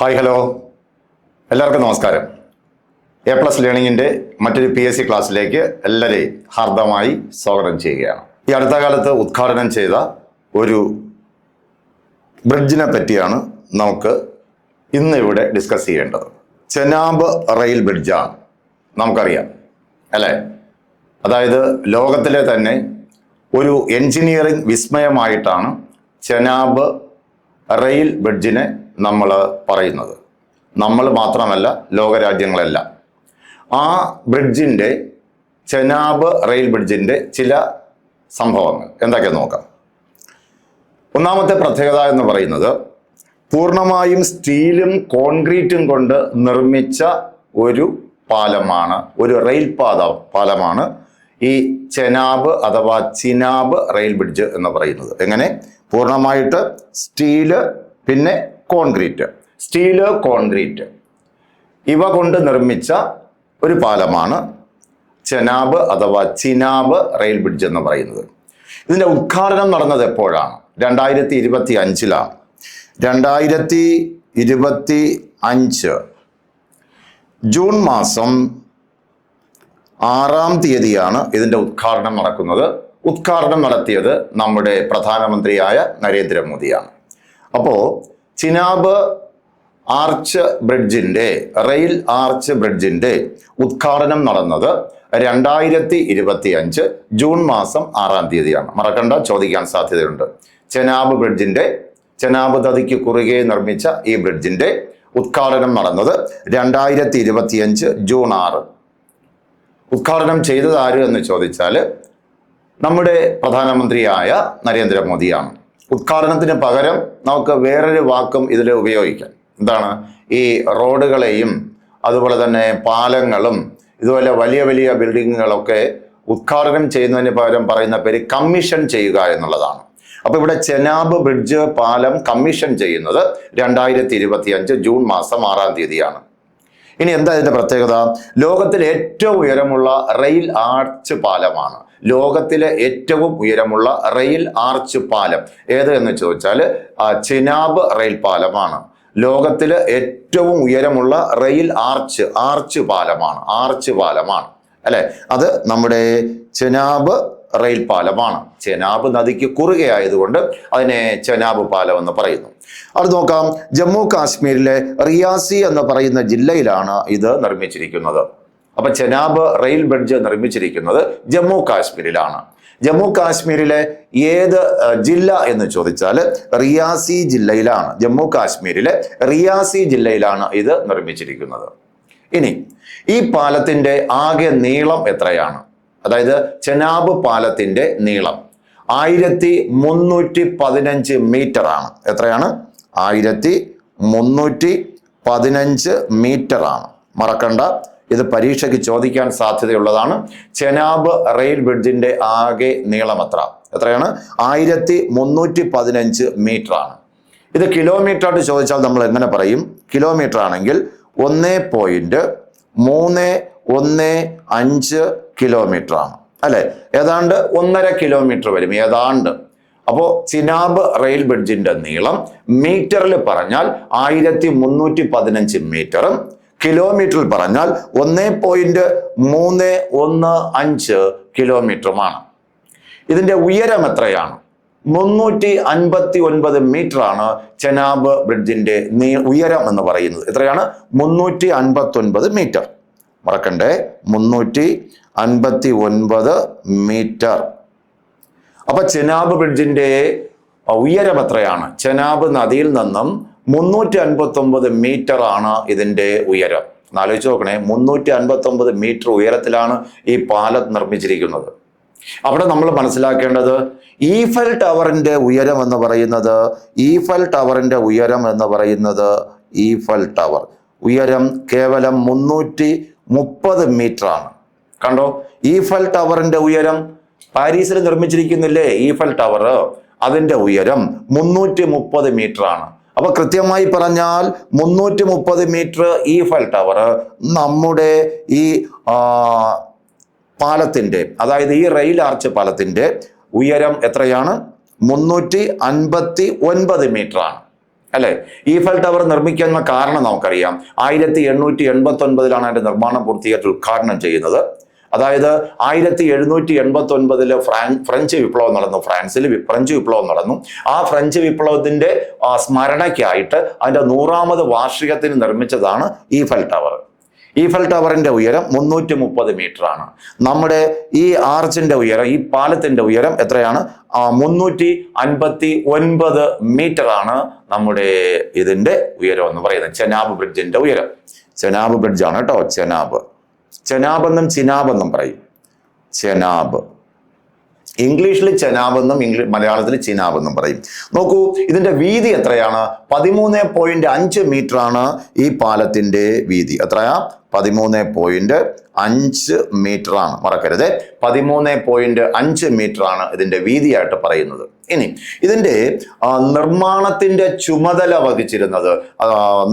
Hi hello. എല്ലാവർക്കും നമസ്കാരം. A plus ലേണിങ്ങിന്റെ മറ്റൊരു പി എസ് സി ക്ലാസ്സിലേക്ക് എല്ലാവരെയും ഹാർദമായി സ്വാഗതം ചെയ്യുകയാണ്. ഈ അടുത്ത കാലത്ത് ഉദ്ഘാടനം ചെയ്ത ഒരു ബ്രിഡ്ജിനെ പറ്റിയാണ് നമുക്ക് ഇന്ന് ഇവിടെ ഡിസ്കസ് ചെയ്യേണ്ടത്. ചെനാബ് റെയിൽ ബ്രിഡ്ജാണ്. നമുക്കറിയാം അല്ലേ? അതായത് ലോകത്തിലെ തന്നെ ഒരു എൻജിനീയറിംഗ് വിസ്മയമായിട്ടാണ് ചെനാബ് റെയിൽ ബ്രിഡ്ജിനെ നമ്മൾ പറയുന്നത്. നമ്മൾ മാത്രമല്ല ലോകരാജ്യങ്ങളെല്ലാം. ആ ബ്രിഡ്ജിന്റെ ചെനാബ് റെയിൽ ബ്രിഡ്ജിന്റെ ചില സംഭവങ്ങൾ. എന്തൊക്കെ നോക്കാം. ഒന്നാമത്തെ പ്രത്യേകത എന്ന് പറയുന്നത് പൂർണമായും സ്റ്റീലും കോൺക്രീറ്റും കൊണ്ട് നിർമ്മിച്ച ഒരു പാലമാണ് ഒരു റെയിൽ പാത പാലമാണ് ഈ ചെനാബ് അഥവാ ചിനാബ് റെയിൽ ബ്രിഡ്ജ് എന്ന് പറയുന്നത്. എങ്ങനെ? പൂർണമായിട്ട് സ്റ്റീൽ പിന്നെ കോൺക്രീറ്റ് സ്റ്റീൽ കോൺക്രീറ്റ്. ഇവ കൊണ്ട് നിർമ്മിച്ച ഒരു പാലമാണ് ചെനാബ് അഥവാ ചിനാബ് റെയിൽ ബ്രിഡ്ജ് എന്ന് പറയുന്നത്. ഇതിന്റെ ഉദ്ഘാടനം നടന്നത് എപ്പോഴാണ്? രണ്ടായിരത്തി ഇരുപത്തി അഞ്ചിലാണ് രണ്ടായിരത്തി ഇരുപത്തി അഞ്ച് ജൂൺ മാസം ആറാം തീയതിയാണ് ഇതിന്റെ ഉദ്ഘാടനം നടക്കുന്നത്. ഉദ്ഘാടനം നടത്തിയത് നമ്മുടെ പ്രധാനമന്ത്രിയായ നരേന്ദ്രമോദിയാണ്. അപ്പോൾ ചിനാബ് ആർച്ച് ബ്രിഡ്ജിന്റെ റെയിൽ ആർച്ച് ബ്രിഡ്ജിന്റെ ഉദ്ഘാടനം നടന്നത് രണ്ടായിരത്തി ഇരുപത്തി അഞ്ച് ജൂൺ മാസം ആറാം തീയതിയാണ്. മറക്കണ്ട ചോദിക്കാൻ സാധ്യതയുണ്ട്. ചെനാബ് ബ്രിഡ്ജിന്റെ ചെനാബ് നദിക്ക് കുറുകെ നിർമ്മിച്ച ഈ ബ്രിഡ്ജിന്റെ ഉദ്ഘാടനം നടന്നത് രണ്ടായിരത്തി ഇരുപത്തിയഞ്ച് ജൂൺ ആറ്. ഉദ്ഘാടനം ചെയ്തത് ആര് എന്ന് ചോദിച്ചാൽ നമ്മുടെ പ്രധാനമന്ത്രിയായ നരേന്ദ്രമോദിയാണ്. ഉദ്ഘാടനത്തിന് പകരം നമുക്ക് വേറൊരു വാക്കും ഇതിൽ ഉപയോഗിക്കാം. എന്താണ്? ഈ റോഡുകളെയും അതുപോലെ തന്നെ പാലങ്ങളും ഇതുപോലെ വലിയ വലിയ ബിൽഡിങ്ങുകളൊക്കെ ഉദ്ഘാടനം ചെയ്യുന്നതിന് പകരം പറയുന്ന പേര് കമ്മീഷൻ ചെയ്യുക എന്നുള്ളതാണ്. അപ്പൊ ഇവിടെ ചെനാബ് ബ്രിഡ്ജ് പാലം കമ്മീഷൻ ചെയ്യുന്നത് രണ്ടായിരത്തി ഇരുപത്തി അഞ്ച് ജൂൺ മാസം ആറാം തീയതിയാണ്. ഇനി എന്താ ഇതിന്റെ പ്രത്യേകത? ലോകത്തിലെ ഏറ്റവും ഉയരമുള്ള റെയിൽ ആർച്ച് പാലമാണ്. ലോകത്തിലെ ഏറ്റവും ഉയരമുള്ള റെയിൽ ആർച്ച് പാലം. ഏത് എന്ന് ചോദിച്ചാൽ ചിനാബ് റെയിൽ പാലമാണ്. ലോകത്തിലെ ഏറ്റവും ഉയരമുള്ള റെയിൽ ആർച്ച് ആർച്ച് പാലമാണ് ആർച്ച് പാലമാണ്. അല്ലെ? അത് നമ്മുടെ ചെനാബ് റെയിൽ പാലമാണ്. ചെനാബ് നദിക്ക് കുറുകെ ആയതുകൊണ്ട് അതിനെ ചെനാബ് പാലം എന്ന് പറയുന്നു. അത് നോക്കാം ജമ്മു കാശ്മീരിലെ റിയാസി എന്ന് പറയുന്ന ജില്ലയിലാണ് ഇത് നിർമ്മിച്ചിരിക്കുന്നത്. അപ്പൊ ചെനാബ് റെയിൽ ബ്രിഡ്ജ് നിർമ്മിച്ചിരിക്കുന്നത് ജമ്മു കാശ്മീരിലാണ്. ജമ്മു കാശ്മീരിലെ ഏത് ജില്ല എന്ന് ചോദിച്ചാൽ റിയാസി ജില്ലയിലാണ്. ജമ്മു കാശ്മീരിലെ റിയാസി ജില്ലയിലാണ് ഇത് നിർമ്മിച്ചിരിക്കുന്നത്. ഇനി ഈ പാലത്തിന്റെ ആകെ നീളം എത്രയാണ്? അതായത് ചെനാബ് പാലത്തിന്റെ നീളം ആയിരത്തി മുന്നൂറ്റി പതിനഞ്ച് മീറ്റർ ആണ്. എത്രയാണ്? ആയിരത്തി മുന്നൂറ്റി പതിനഞ്ച് മീറ്റർ ആണ്. മറക്കണ്ട. ഇത് പരീക്ഷയ്ക്ക് ചോദിക്കാൻ സാധ്യതയുള്ളതാണ്. ചെനാബ് റെയിൽ ബ്രിഡ്ജിന്റെ ആകെ നീളം എത്ര? എത്രയാണ്? ആയിരത്തി മുന്നൂറ്റി പതിനഞ്ച് മീറ്റർ ആണ് ഇത് കിലോമീറ്റർ ആയിട്ട് ചോദിച്ചാൽ നമ്മൾ എങ്ങനെ പറയും? കിലോമീറ്റർ ആണെങ്കിൽ ഒന്ന് പോയിന്റ് മൂന്ന് ഒന്ന് അഞ്ച് കിലോമീറ്റർ ആണ് അല്ലെ? ഏതാണ്ട് ഒന്നര കിലോമീറ്റർ വരും ഏതാണ്ട്. അപ്പോൾ ചിനാബ് റെയിൽ ബ്രിഡ്ജിന്റെ നീളം മീറ്ററിൽ പറഞ്ഞാൽ ആയിരത്തി മുന്നൂറ്റി പതിനഞ്ച് മീറ്ററും കിലോമീറ്ററിൽ പറഞ്ഞാൽ ഒന്ന് പോയിന്റ് മൂന്ന് ഒന്ന് അഞ്ച് കിലോമീറ്ററുമാണ് ഇതിന്റെ ഉയരം എത്രയാണ്? മുന്നൂറ്റി അൻപത്തി ഒൻപത് മീറ്റർ ആണ് ചെനാബ് ബ്രിഡ്ജിന്റെ നീ ഉയരം എന്ന് പറയുന്നത്. എത്രയാണ്? മുന്നൂറ്റി അൻപത്തി ഒൻപത് മീറ്റർ മറക്കണ്ടേ? മുന്നൂറ്റി അൻപത്തി ഒൻപത് മീറ്റർ അപ്പൊ ചെനാബ് ബ്രിഡ്ജിന്റെ ഉയരം എത്രയാണ്? ചെനാബ് നദിയിൽ നിന്നും മുന്നൂറ്റി അൻപത്തി ഒമ്പത് മീറ്റർ ആണ് ഇതിന്റെ ഉയരം. എന്നാലോചിച്ച് നോക്കണേ മുന്നൂറ്റി അൻപത്തി ഒമ്പത് മീറ്റർ ഉയരത്തിലാണ് ഈ പാലം നിർമ്മിച്ചിരിക്കുന്നത്. അവിടെ നമ്മൾ മനസ്സിലാക്കേണ്ടത് ഈഫൽ ടവറിന്റെ ഉയരം എന്ന് പറയുന്നത് ഈഫൽ ടവറിന്റെ ഉയരം എന്ന് പറയുന്നത് ഈഫൽ ടവർ ഉയരം കേവലം മുന്നൂറ്റി മുപ്പത് ആണ്. കണ്ടോ? ഈഫൽ ടവറിന്റെ ഉയരം പാരീസിൽ നിർമ്മിച്ചിരിക്കുന്നില്ലേ ഈഫൽ ടവർ അതിന്റെ ഉയരം മുന്നൂറ്റി മുപ്പത് ആണ്. അപ്പൊ കൃത്യമായി പറഞ്ഞാൽ മുന്നൂറ്റി മുപ്പത് മീറ്റർ ഈഫൽ ടവർ നമ്മുടെ ഈ പാലത്തിന്റെ അതായത് ഈ റെയിൽ ആർച്ച് പാലത്തിന്റെ ഉയരം എത്രയാണ്? മുന്നൂറ്റി അൻപത്തി ഒൻപത് മീറ്റർ ആണ് അല്ലെ ഈഫൽ ടവർ നിർമ്മിക്കുന്ന കാരണം നമുക്കറിയാം. ആയിരത്തി എണ്ണൂറ്റി എൺപത്തി ഒൻപതിലാണ് അതിന്റെ നിർമ്മാണം പൂർത്തീകരിച്ച് ഉദ്ഘാടനം ചെയ്യുന്നത്. അതായത് ആയിരത്തി എഴുന്നൂറ്റി എൺപത്തി ഒൻപതിൽ ഫ്രാൻ ഫ്രഞ്ച് വിപ്ലവം നടന്നു ഫ്രാൻസിൽ ഫ്രഞ്ച് വിപ്ലവം നടന്നു. ആ ഫ്രഞ്ച് വിപ്ലവത്തിന്റെ സ്മരണയ്ക്കായിട്ട് അതിന്റെ നൂറാമത് വാർഷികത്തിന് നിർമ്മിച്ചതാണ് ഈഫൽ ടവർ. ഈഫൽ ടവറിന്റെ ഉയരം മുന്നൂറ്റി മുപ്പത് മീറ്റർ ആണ് നമ്മുടെ ഈ ആർച്ചിന്റെ ഉയരം ഈ പാലത്തിന്റെ ഉയരം എത്രയാണ്? മുന്നൂറ്റി അൻപത്തി ഒൻപത് മീറ്റർ ആണ് നമ്മുടെ ഇതിന്റെ ഉയരം എന്ന് പറയുന്നത്. ചെനാബ് ബ്രിഡ്ജിന്റെ ഉയരം. ചെനാബ് ബ്രിഡ്ജാണ് കേട്ടോ ചെനാബ്. ചെനാബെന്നും ചിനാബെന്നും പറയും. ചെനാബ്. ഇംഗ്ലീഷിൽ ചെനാബെന്നും ഇംഗ്ലീഷ് മലയാളത്തിൽ ചിനാബെന്നും പറയും. നോക്കൂ ഇതിന്റെ വീതി എത്രയാണ്? പതിമൂന്ന് പോയിന്റ് അഞ്ച് മീറ്റർ ആണ് ഈ പാലത്തിന്റെ വീതി. എത്രയാ? പതിമൂന്ന് പോയിന്റ് അഞ്ച് മീറ്റർ ആണ് മറക്കരുത്. പതിമൂന്ന് പോയിന്റ് അഞ്ച് മീറ്റർ ആണ് ഇതിന്റെ വീതിയായിട്ട് പറയുന്നത്. ഇനി ഇതിന്റെ നിർമ്മാണത്തിന്റെ ചുമതല വഹിച്ചിരുന്നത്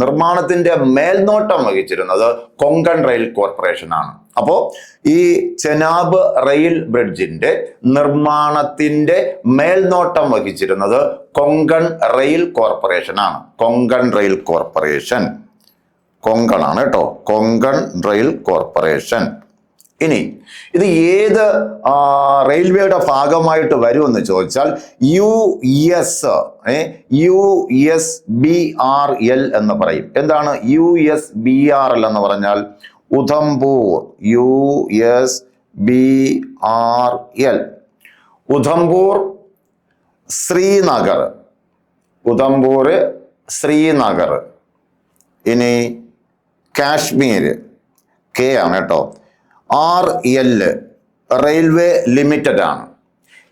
നിർമ്മാണത്തിന്റെ മേൽനോട്ടം വഹിച്ചിരുന്നത് കൊങ്കൺ റെയിൽ കോർപ്പറേഷൻ അപ്പോ ഈ ചെനാബ് റെയിൽ ബ്രിഡ്ജിന്റെ നിർമ്മാണത്തിന്റെ മേൽനോട്ടം വഹിച്ചിരുന്നത് കൊങ്കൺ റെയിൽ കോർപ്പറേഷൻ ആണ്. Konkan rail corporation. കൊങ്കൺ ആണ് കേട്ടോ. Konkan rail corporation. ഇനി ഇത് ഏത് റെയിൽവേയുടെ ഭാഗമായിട്ട് വരുമെന്ന് ചോദിച്ചാൽ U S U S B R L എന്ന് പറയും. എന്താണ് U S B R L എന്ന് പറഞ്ഞാൽ? Udhampur U S B R L. Udhampur Srinagar. Udhampur Srinagar. ഇനി കാശ്മീർ. കെ ആണ് കേട്ടോ. ആർ എൽ റെയിൽവേ ലിമിറ്റഡ് ആണ്.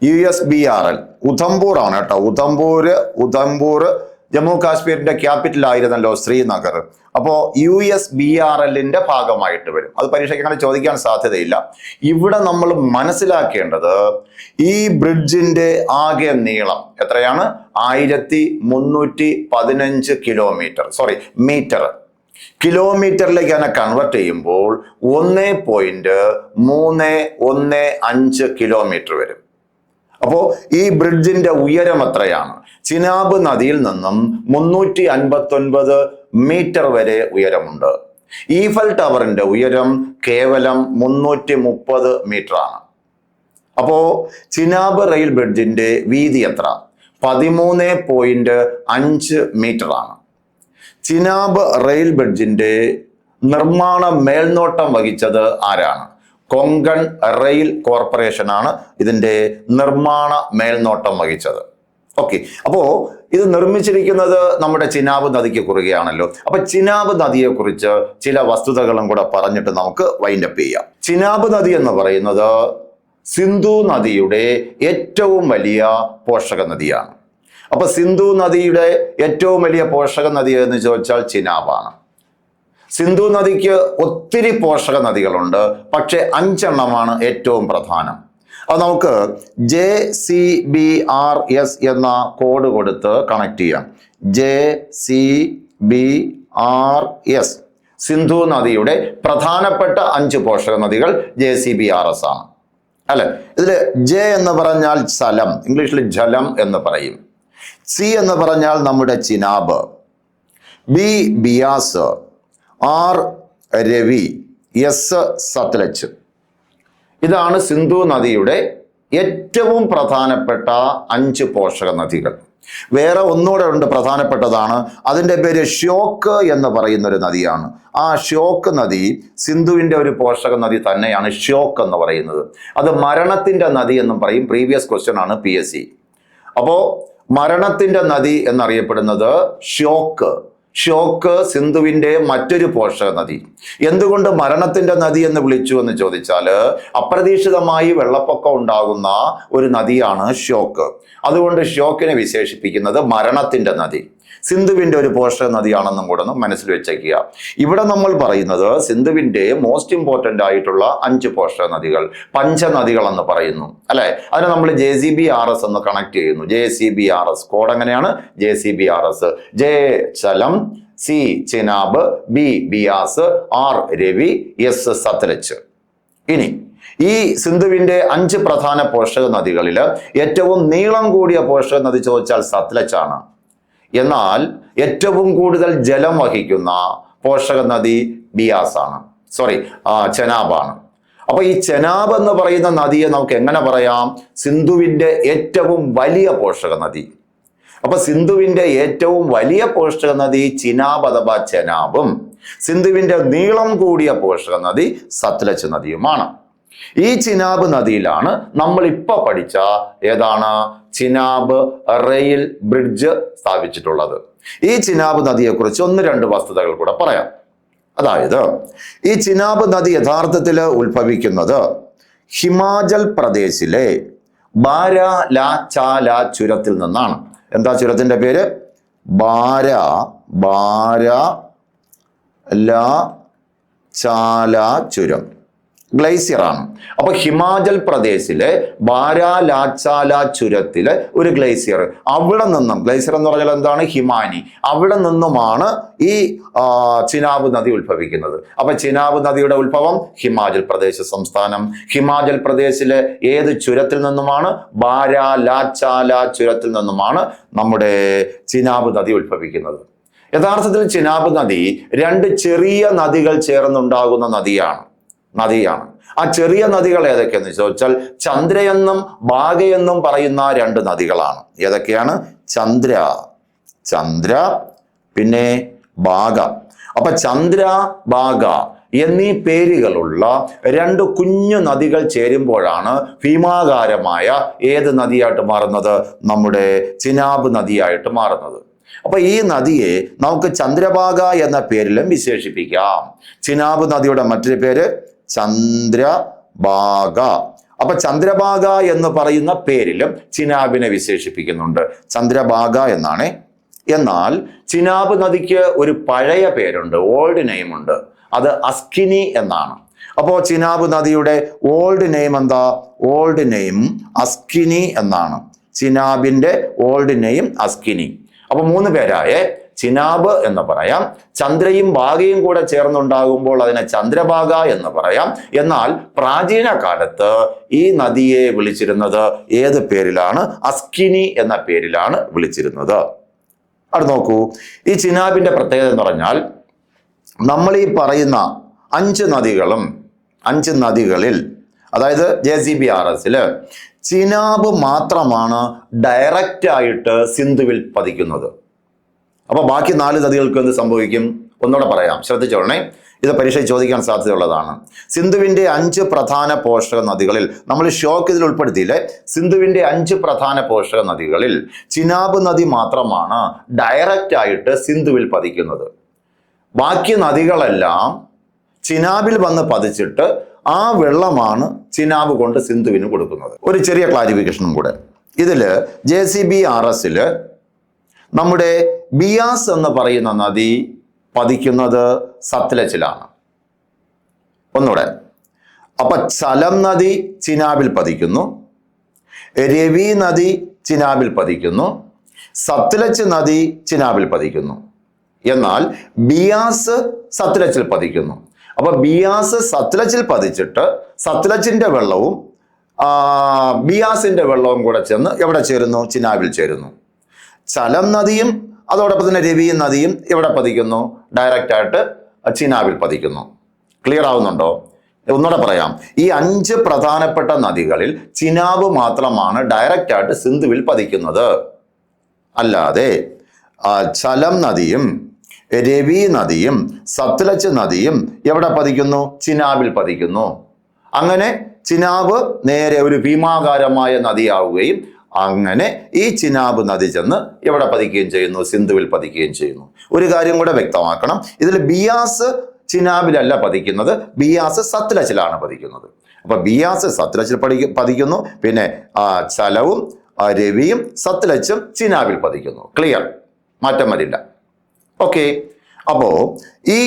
U S B R L. Udhampur ആണ് കേട്ടോ. ഉധംപൂർ ഉധംപൂർ ജമ്മു കാശ്മീരിന്റെ ക്യാപിറ്റൽ ആയിരുന്നല്ലോ ശ്രീനഗർ. അപ്പോൾ യു എസ് ബി ആർ എല്ലിന്റെ ഭാഗമായിട്ട് വരും. അത് പരീക്ഷയ്ക്ക് അങ്ങനെ ചോദിക്കാൻ സാധ്യതയില്ല. ഇവിടെ നമ്മൾ മനസ്സിലാക്കേണ്ടത് ഈ ബ്രിഡ്ജിന്റെ ആകെ നീളം എത്രയാണ്? ആയിരത്തി മുന്നൂറ്റി പതിനഞ്ച് കിലോമീറ്റർ സോറി മീറ്റർ കിലോമീറ്ററിലേക്ക് അതിനെ കൺവെർട്ട് ചെയ്യുമ്പോൾ ഒന്ന് പോയിന്റ് മൂന്ന് ഒന്ന് അഞ്ച് കിലോമീറ്റർ വരും. അപ്പോൾ ഈ ബ്രിഡ്ജിന്റെ ഉയരം എത്രയാണ്? ചിനാബ് നദിയിൽ നിന്നും മുന്നൂറ്റി അൻപത്തി ഒൻപത് മീറ്റർ വരെ ഉയരമുണ്ട്. ഈഫൽ ടവറിന്റെ ഉയരം കേവലം മുന്നൂറ്റി മുപ്പത് മീറ്റർ ആണ് അപ്പോ ചിനാബ് റെയിൽ ബ്രിഡ്ജിന്റെ വീതി എത്ര? പതിമൂന്ന് പോയിന്റ് അഞ്ച് മീറ്റർ ആണ് ചിനാബ് റെയിൽ ബ്രിഡ്ജിന്റെ നിർമ്മാണ മേൽനോട്ടം വഹിച്ചത് ആരാണ്? കൊങ്കൺ റെയിൽ കോർപ്പറേഷൻ ആണ് ഇതിന്റെ നിർമ്മാണ മേൽനോട്ടം വഹിച്ചത്. ഓക്കെ. അപ്പോൾ ഇത് നിർമ്മിച്ചിരിക്കുന്നത് നമ്മുടെ ചിനാബ് നദിക്ക് കുറുകയാണല്ലോ. അപ്പൊ ചിനാബ് നദിയെ കുറിച്ച് ചില വസ്തുതകളും കൂടെ പറഞ്ഞിട്ട് നമുക്ക് വൈൻഡപ്പ് ചെയ്യാം. ചിനാബ് നദി എന്ന് പറയുന്നത് സിന്ധു നദിയുടെ ഏറ്റവും വലിയ പോഷക നദിയാണ്. അപ്പൊ സിന്ധു നദിയുടെ ഏറ്റവും വലിയ പോഷക നദി എന്ന് ചോദിച്ചാൽ ചിനാബാണ്. സിന്ധു നദിക്ക് ഒത്തിരി പോഷക നദികളുണ്ട്. പക്ഷെ അഞ്ചെണ്ണമാണ് ഏറ്റവും പ്രധാനം. അത് നമുക്ക് J C B R S എന്ന കോഡ് കൊടുത്ത് കണക്ട് ചെയ്യാം. J C B R S. Sindhu നദിയുടെ പ്രധാനപ്പെട്ട അഞ്ച് പോഷക നദികൾ J C B R S ആണ്. അല്ലെ? ഇതിൽ ജെ എന്ന് പറഞ്ഞാൽ സ്ഥലം ഇംഗ്ലീഷിൽ ജലം എന്ന് പറയും. സി എന്ന് പറഞ്ഞാൽ നമ്മുടെ Chenab. B Beas. R Ravi S Sutlej. ഇതാണ് സിന്ധു നദിയുടെ ഏറ്റവും പ്രധാനപ്പെട്ട അഞ്ച് പോഷക നദികൾ. വേറെ ഒന്നുകൂടെ ഉണ്ട് പ്രധാനപ്പെട്ടതാണ്. അതിന്റെ പേര് ഷ്യോക്ക് എന്ന് പറയുന്ന ഒരു നദിയാണ്. ആ ഷ്യോക്ക് നദി സിന്ധുവിന്റെ ഒരു പോഷക നദി തന്നെയാണ് ഷ്യോക്ക് എന്ന് പറയുന്നത്. അത് മരണത്തിന്റെ നദി എന്നും പറയും. പ്രീവിയസ് ക്വസ്റ്റ്യൻ ആണ് പി എസ് സി. അപ്പോൾ മരണത്തിന്റെ നദി എന്നറിയപ്പെടുന്നത് ഷോക്ക് ഷോക്ക് സിന്ധുവിന്റെ മറ്റൊരു പോഷക നദി. എന്തുകൊണ്ട് മരണത്തിന്റെ നദി എന്ന് വിളിച്ചു എന്ന് ചോദിച്ചാൽ അപ്രതീക്ഷിതമായി വെള്ളപ്പൊക്കം ഉണ്ടാകുന്ന ഒരു നദിയാണ് ഷോക്ക് അതുകൊണ്ട് ഷോക്കിനെ വിശേഷിപ്പിക്കുന്നത് മരണത്തിന്റെ നദി. സിന്ധുവിന്റെ ഒരു പോഷക നദിയാണെന്നും കൂടെ ഒന്ന് മനസ്സിൽ വെച്ചേക്കുക. ഇവിടെ നമ്മൾ പറയുന്നത് സിന്ധുവിന്റെ മോസ്റ്റ് ഇമ്പോർട്ടന്റ് ആയിട്ടുള്ള അഞ്ച് പോഷക നദികൾ പഞ്ചനദികൾ എന്ന് പറയുന്നു. അല്ലെ? അതിനെ നമ്മൾ J C B R S എന്ന് കണക്ട് ചെയ്യുന്നു. J C B R S code എങ്ങനെയാണ്? J C B R S J Jhelum C Chenab B Beas R Ravi S Sutlej. ഇനി ഈ സിന്ധുവിന്റെ അഞ്ച് പ്രധാന പോഷക നദികളിൽ ഏറ്റവും നീളം കൂടിയ പോഷക നദി ചോദിച്ചാൽ സത്ലജ് ആണ്. എന്നാൽ ഏറ്റവും കൂടുതൽ ജലം വഹിക്കുന്ന പോഷക നദി ബിയാസ് ആണ് സോറി ചെനാബാണ്. അപ്പൊ ഈ ചെനാബ് എന്ന് പറയുന്ന നദിയെ നമുക്ക് എങ്ങനെ പറയാം? സിന്ധുവിന്റെ ഏറ്റവും വലിയ പോഷക നദി. അപ്പൊ സിന്ധുവിന്റെ ഏറ്റവും വലിയ പോഷക നദി ചിനാബ് അഥവാ ചെനാബും സിന്ധുവിന്റെ നീളം കൂടിയ പോഷക നദി സത്ലജ് നദിയുമാണ്. ഈ ചിനാബ് നദിയിലാണ് നമ്മൾ ഇപ്പൊ പഠിച്ച ഏതാണ്? ചിനാബ് റെയിൽ ബ്രിഡ്ജ് സ്ഥാപിച്ചിട്ടുള്ളത്. ഈ ചിനാബ് നദിയെക്കുറിച്ച് ഒന്ന് രണ്ട് വസ്തുതകൾ കൂടെ പറയാം. അതായത് ഈ ചിനാബ് നദി യഥാർത്ഥത്തിൽ ഉത്ഭവിക്കുന്നത് ഹിമാചൽ പ്രദേശിലെ ബാരാലാചാല ചുരത്തിൽ നിന്നാണ്. എന്താ ചുരത്തിന്റെ പേര്? ബാര ബാര ലാ ചാല ചുരം. ഗ്ലേസിയർ ആണ് അപ്പൊ ഹിമാചൽ പ്രദേശിലെ ബാരാലാച്ചാല ചുരത്തിലെ ഒരു ഗ്ലേസിയർ. അവിടെ നിന്നും ഗ്ലേസിയർ എന്ന് പറഞ്ഞാൽ എന്താണ്? ഹിമാനി. അവിടെ നിന്നുമാണ് ഈ ചിനാബ് നദി ഉത്ഭവിക്കുന്നത്. അപ്പൊ ചിനാബ് നദിയുടെ ഉത്ഭവം ഹിമാചൽ പ്രദേശ് സംസ്ഥാനം. ഹിമാചൽ പ്രദേശിലെ ഏത് ചുരത്തിൽ നിന്നുമാണ്? ബാരാലാച്ചാല ചുരത്തിൽ നിന്നുമാണ് നമ്മുടെ ചിനാബ് നദി ഉത്ഭവിക്കുന്നത്. യഥാർത്ഥത്തിൽ ചിനാബ് നദി രണ്ട് ചെറിയ നദികൾ ചേർന്നുണ്ടാകുന്ന നദിയാണ്. നദിയാണ്. ആ ചെറിയ നദികൾ ഏതൊക്കെയെന്ന് ചോദിച്ചാൽ ചന്ദ്രയെന്നും ഭാഗയെന്നും പറയുന്ന രണ്ട് നദികളാണ്. ഏതൊക്കെയാണ്? ചന്ദ്ര. ചന്ദ്ര പിന്നെ ഭാഗ അപ്പൊ ചന്ദ്ര ഭാഗ എന്നീ പേരുകളുള്ള രണ്ട് കുഞ്ഞു നദികൾ ചേരുമ്പോഴാണ് ഭീമാകാരമായ ഏത് നദിയായിട്ട് മാറുന്നത്? നമ്മുടെ ചിനാബ് നദിയായിട്ട് മാറുന്നത്. അപ്പൊ ഈ നദിയെ നമുക്ക് ചന്ദ്രഭാഗ എന്ന പേരിലും വിശേഷിപ്പിക്കാം. ചിനാബ് നദിയുടെ മറ്റൊരു പേര് ചന്ദ്രഭാഗ അപ്പൊ ചന്ദ്രഭാഗ എന്ന് പറയുന്ന പേരിലും ചിനാബിനെ വിശേഷിപ്പിക്കുന്നുണ്ട്. ചന്ദ്രഭാഗ എന്നാണ്. എന്നാൽ ചിനാബ് നദിക്ക് ഒരു പഴയ പേരുണ്ട് ഓൾഡ് നെയിം ഉണ്ട്. അത് അസ്കിനി എന്നാണ്. അപ്പോ ചിനാബ് നദിയുടെ ഓൾഡ് നെയിം എന്താ? ഓൾഡ് നെയിം അസ്കിനി എന്നാണ്. ചിനാബിന്റെ ഓൾഡ് നെയിം അസ്കിനി. അപ്പൊ മൂന്ന് പേരായ ചിനാബ് എന്ന് പറയാം. ചന്ദ്രയും ഭാഗയും കൂടെ ചേർന്നുണ്ടാകുമ്പോൾ അതിനെ ചന്ദ്രഭാഗ എന്ന് പറയാം. എന്നാൽ പ്രാചീന കാലത്ത് ഈ നദിയെ വിളിച്ചിരുന്നത് ഏത് പേരിലാണ്? അസ്കിനി എന്ന പേരിലാണ് വിളിച്ചിരുന്നത്. അത് നോക്കൂ. ഈ ചിനാബിന്റെ പ്രത്യേകത എന്ന് പറഞ്ഞാൽ നമ്മൾ ഈ പറയുന്ന അഞ്ച് നദികളും അഞ്ച് നദികളിൽ അതായത് ജെ സി ബി ആർ എസിൽ ചിനാബ് മാത്രമാണ് ഡയറക്റ്റ് ആയിട്ട് സിന്ധുവിൽ പതിക്കുന്നത്. അപ്പൊ ബാക്കി നാല് നദികൾക്ക് എന്ത് സംഭവിക്കും? ഒന്നുകൂടെ പറയാം. ശ്രദ്ധിച്ചോളണേ. ഇത് പരീക്ഷയിൽ ചോദിക്കാൻ സാധ്യതയുള്ളതാണ്. സിന്ധുവിന്റെ അഞ്ച് പ്രധാന പോഷക നദികളിൽ നമ്മൾ ഷോക്ക് ഇതിൽ ഉൾപ്പെടുത്തിയില്ലേ? സിന്ധുവിന്റെ അഞ്ച് പ്രധാന പോഷക നദികളിൽ ചിനാബ് നദി മാത്രമാണ് ഡയറക്റ്റ് ആയിട്ട് സിന്ധുവിൽ പതിക്കുന്നത്. ബാക്കി നദികളെല്ലാം ചിനാബിൽ വന്ന് പതിച്ചിട്ട് ആ വെള്ളമാണ് ചിനാബ് കൊണ്ട് സിന്ധുവിന് കൊടുക്കുന്നത്. ഒരു ചെറിയ ക്ലാരിഫിക്കേഷനും കൂടെ. ഇതിൽ ജെ സി ബി ആർ എസിൽ നമ്മുടെ ബിയാസ് എന്ന് പറയുന്ന നദി പതിക്കുന്നത് സത്ലജിലാണ്. ഒന്നുകൂടെ. അപ്പൊ ചലം നദി ചിനാബിൽ പതിക്കുന്നു. രവി നദി ചിനാബിൽ പതിക്കുന്നു. സത്ലജ് നദി ചിനാബിൽ പതിക്കുന്നു. എന്നാൽ ബിയാസ് സത്ലജിൽ പതിക്കുന്നു. അപ്പൊ ബിയാസ് സത്ലജിൽ പതിച്ചിട്ട് സത്ലജിന്റെ വെള്ളവും ബിയാസിന്റെ വെള്ളവും കൂടെ ചെന്ന് എവിടെ ചേരുന്നു? ചിനാബിൽ ചേരുന്നു. ചലം നദിയും അതോടൊപ്പം തന്നെ രവിയും നദിയും ഇവിടെ പതിക്കുന്നു? ഡയറക്റ്റ് ആയിട്ട് ചിനാവിൽ പതിക്കുന്നു. ക്ലിയർ ആവുന്നുണ്ടോ? ഒന്നുകൂടെ പറയാം. ഈ അഞ്ച് പ്രധാനപ്പെട്ട നദികളിൽ ചിനാവ് മാത്രമാണ് ഡയറക്റ്റ് ആയിട്ട് സിന്ധുവിൽ പതിക്കുന്നത്. അല്ലാതെ ചലം നദിയും രവി നദിയും സത്ലജ് നദിയും എവിടെ പതിക്കുന്നു? ചിനാവിൽ പതിക്കുന്നു. അങ്ങനെ ചിനാവ് നേരെ ഒരു ഭീമാകാരമായ നദിയാവുകയും അങ്ങനെ ഈ ചിനാബ് നദി ചെന്ന് എവിടെ പതിക്കുകയും ചെയ്യുന്നു സിന്ധുവിൽ പതിക്കുകയും ചെയ്യുന്നു. ഒരു കാര്യം കൂടെ വ്യക്തമാക്കണം. ഇതിൽ ബിയാസ് ചിനാബിലല്ല പതിക്കുന്നത് ബിയാസ് സത്ലജിലാണ് പതിക്കുന്നത്. അപ്പൊ ബിയാസ് സത്ലജിൽ പഠിക്ക പതിക്കുന്നു പിന്നെ ചലവും രവിയും സത്ലജും ചിനാബിൽ പതിക്കുന്നു. ക്ലിയർ മാറ്റം വരില്ല. ഓക്കെ അപ്പോ ഈ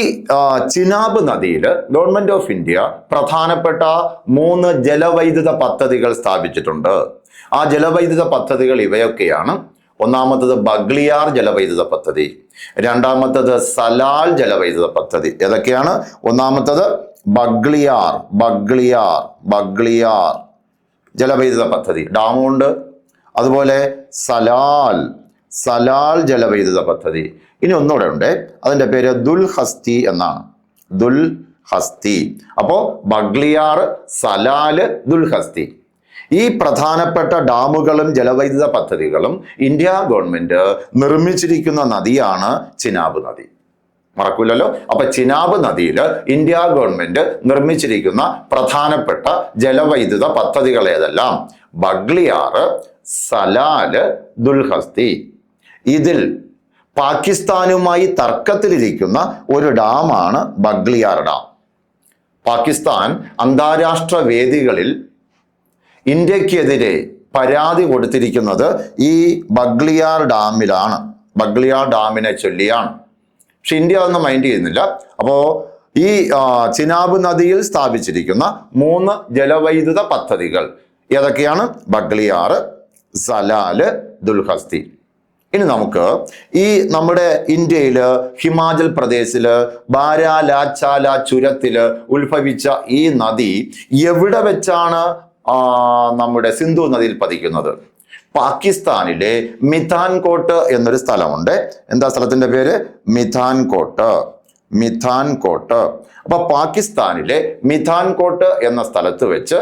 ചിനാബ് നദിയിൽ ഗവൺമെന്റ് ഓഫ് ഇന്ത്യ പ്രധാനപ്പെട്ട മൂന്ന് ജലവൈദ്യുത പദ്ധതികൾ സ്ഥാപിച്ചിട്ടുണ്ട്. ആ ജലവൈദ്യുത പദ്ധതികൾ ഇവയൊക്കെയാണ്. ഒന്നാമത്തത് ബഗ്ലിയാർ ജലവൈദ്യുത പദ്ധതി. രണ്ടാമത്തത് സലാൽ ജലവൈദ്യുത പദ്ധതി. ഏതൊക്കെയാണ്? ഒന്നാമത്തത് ബഗ്ലിയാർ ബഗ്ലിയാർ ബഗ്ലിയാർ ജലവൈദ്യുത പദ്ധതി. ഡാമുണ്ട് അതുപോലെ സലാൽ സലാൽ ജലവൈദ്യുത പദ്ധതി. ഇനി ഒന്നുകൂടെ ഉണ്ട്. അതിന്റെ പേര് ദുൽഹസ്തി എന്നാണ്. ദുൽ ഹസ്തി. അപ്പോൾ ബഗ്ലിയാർ സലാൽ ദുൽഹസ്തി ഈ പ്രധാനപ്പെട്ട ഡാമുകളും ജലവൈദ്യുത പദ്ധതികളും ഇന്ത്യ ഗവൺമെന്റ് നിർമ്മിച്ചിരിക്കുന്ന നദിയാണ് ചിനാബ് നദി. മറക്കൂലല്ലോ അപ്പൊ ചിനാബ് നദിയിൽ ഇന്ത്യ ഗവൺമെന്റ് നിർമ്മിച്ചിരിക്കുന്ന പ്രധാനപ്പെട്ട ജലവൈദ്യുത പദ്ധതികൾ ഏതെല്ലാം? ബഗ്ലിയാറ് സലാൽ ദുൽഹസ്തി. ഇതിൽ പാകിസ്ഥാനുമായി തർക്കത്തിലിരിക്കുന്ന ഒരു ഡാമാണ് ബഗ്ലിയാർ ഡാം. പാകിസ്ഥാൻ അന്താരാഷ്ട്ര വേദികളിൽ ഇന്ത്യക്കെതിരെ പരാതി കൊടുത്തിരിക്കുന്നത് ഈ ബഗ്ലിയാർ ഡാമിലാണ്. ബഗ്ലിയാർ ഡാമിനെ ചൊല്ലിയാണ്. പക്ഷെ ഇന്ത്യ ഒന്നും മൈൻഡ് ചെയ്യുന്നില്ല. അപ്പോൾ ഈ ചിനാബ് നദിയിൽ സ്ഥാപിച്ചിരിക്കുന്ന മൂന്ന് ജലവൈദ്യുത പദ്ധതികൾ ഏതൊക്കെയാണ്? ബഗ്ലിയാർ സലാൽ ദുൽഹസ്തി. ഇനി നമുക്ക് ഈ നമ്മുടെ ഇന്ത്യയിൽ ഹിമാചൽ പ്രദേശിൽ ബാരാലാച്ചാല ചുരത്തിൽ ഉത്ഭവിച്ച ഈ നദി എവിടെ വെച്ചാണ് നമ്മുടെ സിന്ധു നദിയിൽ പതിക്കുന്നത്. പാകിസ്ഥാനിലെ മിഥാൻകോട്ട് എന്നൊരു സ്ഥലമുണ്ട്. എന്താ സ്ഥലത്തിന്റെ പേര്? മിഥാൻകോട്ട്. മിഥാൻകോട്ട്. അപ്പൊ പാകിസ്ഥാനിലെ മിഥാൻകോട്ട് എന്ന സ്ഥലത്ത് വെച്ച്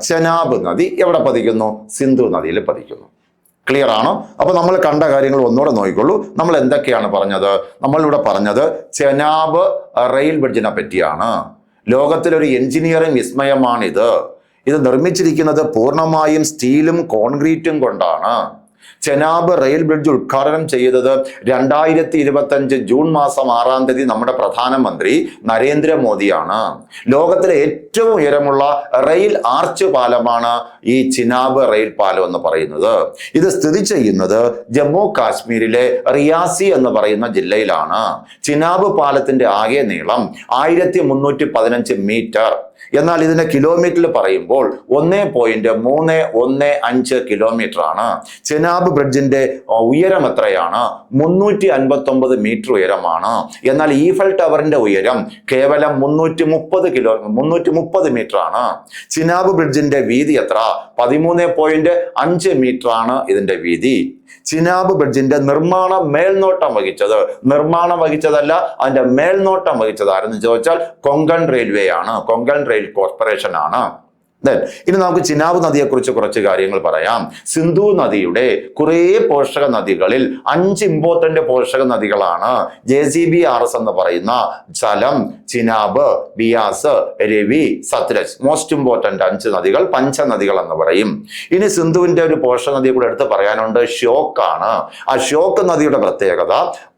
ചനാബ് നദി എവിടെ പതിക്കുന്നു? സിന്ധു നദിയിൽ പതിക്കുന്നു. ക്ലിയർ ആണോ? അപ്പൊ നമ്മൾ കണ്ട കാര്യങ്ങൾ ഒന്നുകൂടെ നോക്കിക്കൊള്ളൂ നമ്മൾ എന്തൊക്കെയാണ് പറഞ്ഞത്? നമ്മളിവിടെ പറഞ്ഞത് ചെനാബ് റെയിൽ ബ്രിഡ്ജിനെ പറ്റിയാണ്. ലോകത്തിലൊരു എഞ്ചിനീയറിംഗ് വിസ്മയമാണിത്. ഇത് നിർമ്മിച്ചിരിക്കുന്നത് പൂർണമായും സ്റ്റീലും കോൺക്രീറ്റും കൊണ്ടാണ്. ചെനാബ് റെയിൽ ബ്രിഡ്ജ് ഉദ്ഘാടനം ചെയ്തത് രണ്ടായിരത്തി ഇരുപത്തഞ്ച് ജൂൺ മാസം ആറാം തീയതി നമ്മുടെ പ്രധാനമന്ത്രി നരേന്ദ്രമോദിയാണ്. ലോകത്തിലെ ഏറ്റവും ഉയരമുള്ള റെയിൽ ആർച്ച് പാലമാണ് ഈ ചിനാബ് റെയിൽ പാലം എന്ന് പറയുന്നത്. ഇത് സ്ഥിതി ചെയ്യുന്നത് ജമ്മു കാശ്മീരിലെ റിയാസി എന്ന് പറയുന്ന ജില്ലയിലാണ്. ചിനാബ് പാലത്തിന്റെ ആകെ നീളം ആയിരത്തി മീറ്റർ. എന്നാൽ ഇതിനെ കിലോമീറ്ററിൽ പറയുമ്പോൾ ഒന്നേ പോയിന്റ് മൂന്ന് ഒന്ന് അഞ്ച് കിലോമീറ്റർ ആണ്. ചെനാബ് ബ്രിഡ്ജിന്റെ ഉയരം എത്രയാണ്? മുന്നൂറ്റി അൻപത്തി ഒമ്പത് മീറ്റർ ഉയരമാണ്. എന്നാൽ ഈഫൽ ടവറിന്റെ ഉയരം കേവലം മുന്നൂറ്റി മുപ്പത് കിലോ മുന്നൂറ്റി മുപ്പത് മീറ്റർ ആണ്. ചിനാബ് ബ്രിഡ്ജിന്റെ വീതി എത്ര? പതിമൂന്ന് പോയിന്റ് അഞ്ച് മീറ്റർ ആണ് ഇതിന്റെ വീതി. ചിനാബ് ബ്രിഡ്ജിന്റെ നിർമ്മാണ മേൽനോട്ടം വഹിച്ചത്. നിർമ്മാണം വഹിച്ചതല്ല അതിന്റെ മേൽനോട്ടം വഹിച്ചത് ആരെന്ന് ചോദിച്ചാൽ കൊങ്കൺ റെയിൽവേ ആണ് കൊങ്കൺ റെയിൽ കോർപ്പറേഷൻ ആണ് ഇനി നമുക്ക് ചിനാബ് നദിയെക്കുറിച്ച് കുറച്ച് കാര്യങ്ങൾ പറയാം. സിന്ധു നദിയുടെ കുറേ പോഷക നദികളിൽ അഞ്ച് ഇമ്പോർട്ടന്റ് പോഷക നദികളാണ്. J C B R S എന്ന് പറയുന്ന ജലം ചിനാബ് ബിയാസ് രവി സത്ലജ് മോസ്റ്റ് ഇമ്പോർട്ടന്റ് അഞ്ച് നദികൾ പഞ്ചനദികൾ എന്ന് പറയും. ഇനി സിന്ധുവിന്റെ ഒരു പോഷക നദിയെ കൂടെ എടുത്ത് പറയാനുണ്ട് ഷോക്കാണ് ആ ഷോക്ക് നദിയുടെ പ്രത്യേകത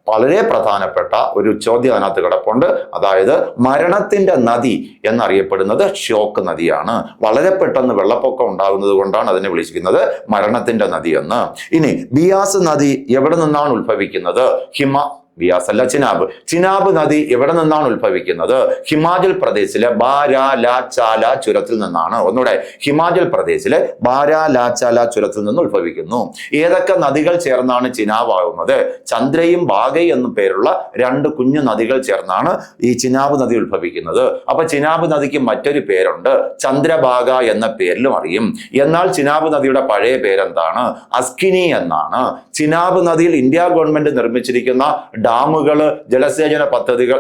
വളരെ പ്രധാനപ്പെട്ട ഒരു ചോദ്യം അതിനകത്ത് കിടപ്പുണ്ട്. അതായത് മരണത്തിന്റെ നദി എന്നറിയപ്പെടുന്നത് ഷോക്ക് നദിയാണ്. വളരെ പെട്ടെന്ന് വെള്ളപ്പൊക്കം ഉണ്ടാകുന്നത് കൊണ്ടാണ് അതിനെ വിളിച്ചിരിക്കുന്നത് മരണത്തിന്റെ നദി എന്ന്. ഇനി ബിയാസ് നദി എവിടെ നിന്നാണ് ഉത്ഭവിക്കുന്നത്? ഹിമ ബിയാസ് അല്ല ചിനാബ്. ചിനാബ് നദി എവിടെ നിന്നാണ് ഉത്ഭവിക്കുന്നത്? ഹിമാചൽ പ്രദേശിലെ ബാരാലാചാല ചുരത്തിൽ നിന്നാണ്. ഒന്നുകൂടെ ഹിമാചൽ പ്രദേശിലെ ബാരാലാചാല ചുരത്തിൽ നിന്ന് ഉത്ഭവിക്കുന്നു. ഏതൊക്കെ നദികൾ ചേർന്നാണ് ചിനാബ് ആകുന്നത്? ചന്ദ്രയും ബാഗൈ എന്നും പേരുള്ള രണ്ട് കുഞ്ഞു നദികൾ ചേർന്നാണ് ഈ ചിനാബ് നദി ഉത്ഭവിക്കുന്നത്. അപ്പൊ ചിനാബ് നദിക്ക് മറ്റൊരു പേരുണ്ട്. ചന്ദ്രഭാഗ എന്ന പേരിലും അറിയും. എന്നാൽ ചിനാബ് നദിയുടെ പഴയ പേരെന്താണ്? അസ്കിനി എന്നാണ്. ചിനാബ് നദിയിൽ ഇന്ത്യ ഗവൺമെന്റ് നിർമ്മിച്ചിരിക്കുന്ന ഡാമുകൾ ജലസേചന പദ്ധതികൾ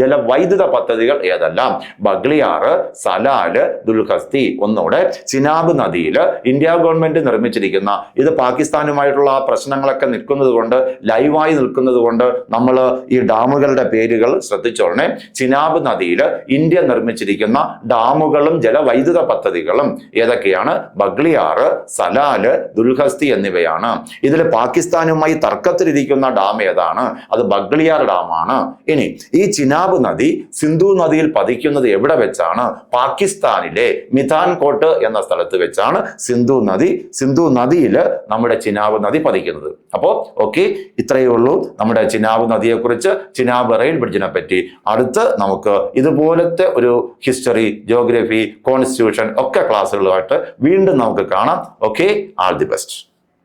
ജലവൈദ്യുത പദ്ധതികൾ ഏതെല്ലാം? ബഗ്ലിയാറ് സലാൽ ദുൽഹസ്തി ഒന്നുകൂടെ ചിനാബ് നദിയിൽ ഇന്ത്യ ഗവൺമെന്റ് നിർമ്മിച്ചിരിക്കുന്ന. ഇത് പാകിസ്ഥാനുമായിട്ടുള്ള ആ പ്രശ്നങ്ങളൊക്കെ നിൽക്കുന്നത് കൊണ്ട് ലൈവായി നിൽക്കുന്നത് കൊണ്ട് നമ്മൾ ഈ ഡാമുകളുടെ പേരുകൾ ശ്രദ്ധിച്ചോളണേ. ചിനാബ് നദിയിൽ ഇന്ത്യ നിർമ്മിച്ചിരിക്കുന്ന ഡാമുകളും ജലവൈദ്യുത പദ്ധതികളും ഏതൊക്കെയാണ്? ബഗ്ലിയാറ് സലാൽ ദുൽഹസ്തി എന്നിവയാണ്. ഇതിൽ പാകിസ്ഥാനുമായി തർക്കത്തിലിരിക്കുന്ന ഡാം ഏതാണ്? അത് ബഗ്ലിയാർ ഡാമാണ്. ഇനി ഈ ചിനാബ് നദി സിന്ധു നദിയിൽ പതിക്കുന്നത് എവിടെ വെച്ചാണ്? പാകിസ്ഥാനിലെ മിഥാൻ കോട്ട് എന്ന സ്ഥലത്ത് വെച്ചാണ് സിന്ധു നദി സിന്ധു നദിയിൽ നമ്മുടെ ചിനാബ് നദി പതിക്കുന്നത്. അപ്പോൾ ഓക്കെ ഇത്രയേ ഉള്ളൂ നമ്മുടെ ചിനാബ് നദിയെക്കുറിച്ച് ചിനാബ് റെയിൽ ബ്രിഡ്ജിനെ പറ്റി. അടുത്ത് നമുക്ക് ഇതുപോലത്തെ ഒരു ഹിസ്റ്ററി ജോഗ്രഫി കോൺസ്റ്റിറ്റ്യൂഷൻ ഒക്കെ ക്ലാസ്സുകളുമായിട്ട് വീണ്ടും നമുക്ക് കാണാം. Okay all the best